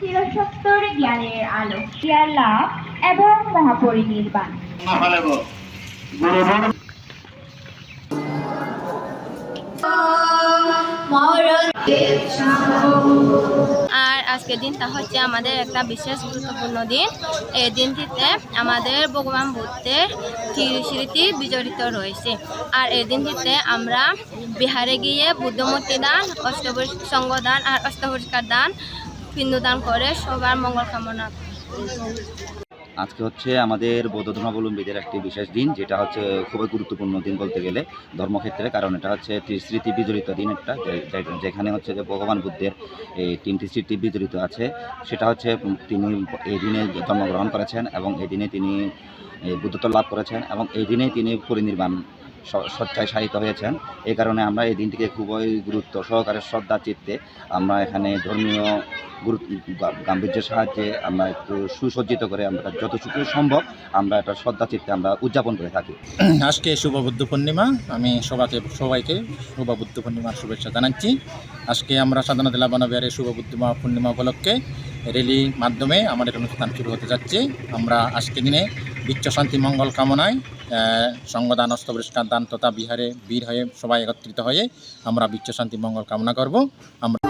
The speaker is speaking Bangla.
চিরসত্তর জ্ঞানের আলো জ্ঞান লাভ এবং মহাপরিনির্বাণ আর আজকের দিনটা হচ্ছে আমাদের একটা বিশেষ গুরুত্বপূর্ণ দিন। এই দিনটিতে আমাদের ভগবান বুদ্ধের স্মৃতি বিজড়িত রয়েছে। আর এই দিনটিতে আমরা বিহারে গিয়ে বুদ্ধমূর্তি দান অষ্টপরি সঙ্গদান আর অষ্টপরিষ্কার দান, পিণ্ডদান করে সবার মঙ্গল কামনা আজকে হচ্ছে আমাদের বৌদ্ধ ধর্মাবলম্বীদের একটি বিশেষ দিন, যেটা হচ্ছে খুবই গুরুত্বপূর্ণ দিন বলতে গেলে ধর্মক্ষেত্রে, কারণ এটা হচ্ছে স্মৃতি বিজড়িত দিন একটা যেখানে হচ্ছে যে ভগবান বুদ্ধের এই তিনটি স্মৃতি বিজড়িত আছে। সেটা হচ্ছে তিনি এই দিনে জন্মগ্রহণ করেছেন এবং এই দিনে তিনি বুদ্ধত্ব লাভ করেছেন এবং এই দিনে তিনি পরিনির্বাণ স- সজ্জায় শায়িত হয়েছেন। এই কারণে আমরা এই দিনটিকে খুবই গুরুত্ব সহকারে শ্রদ্ধা চিত্তে আমরা এখানে ধর্মীয় গাম্ভীর্যের সাহায্যে আমরা একটু সুসজ্জিত করে আমরা যতটুকু সম্ভব আমরা এটা শ্রদ্ধা চিত্তে আমরা উদযাপন করে থাকি। আজকে শুভ বুদ্ধ পূর্ণিমা। আমি সবাইকে সবাইকে শুভ বুদ্ধ পূর্ণিমার শুভেচ্ছা জানাচ্ছি। আজকে আমরা সাধারণত লাবানবিহারের শুভ বুদ্ধ পূর্ণিমা উপলক্ষে র্যালির মাধ্যমে আমাদের অনুষ্ঠান শুরু হতে যাচ্ছে। আমরা আজকে দিনে বিচ্ছ শান্তি মঙ্গল কামনায় আহ, সঙ্গদান অস্তপরিষ্কার দান তথা বিহারে বীর হয়ে সবাই একত্রিত হয়ে আমরা বিচ্ছ শান্তি মঙ্গল কামনা করব। আমরা